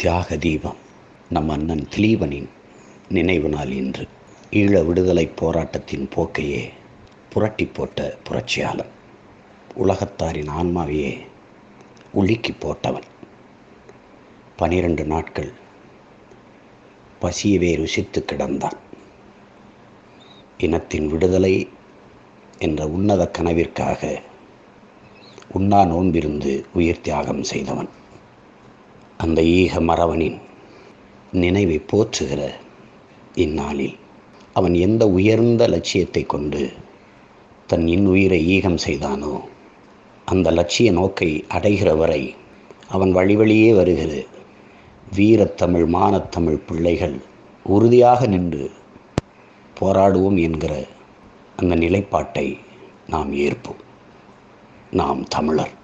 தியாக தீபம். நம் அண்ணன் திலீபனின் நினைவு நாள் இன்று. ஈழ விடுதலை போராட்டத்தின் போக்கையே புரட்டி போட்ட புரட்சியாளன். உலகத்தாரின் ஆன்மாவையே உலுக்கி போட்டவன். பனிரெண்டு நாட்கள் பசியவே ருசித்து கிடந்தான். இனத்தின் விடுதலை என்ற உன்னத கனவிற்காக உண்ணா நோன்பிருந்து உயிர் தியாகம் செய்தவன். அந்த ஈக மறவனின் நினைவை போற்றுகிற இந்நாளில் அவன் எந்த உயர்ந்த லட்சியத்தை கொண்டு தன் இன்னுயிரை ஈகம் செய்தானோ அந்த லட்சிய நோக்கை அடைகிற வரை அவன் வழி வழியே வருகிற வீரத்தமிழ் மானத்தமிழ் பிள்ளைகள் உறுதியாக நின்று போராடுவோம் என்கிற அந்த நிலைப்பாட்டை நாம் ஏற்போம். நாம் தமிழர்.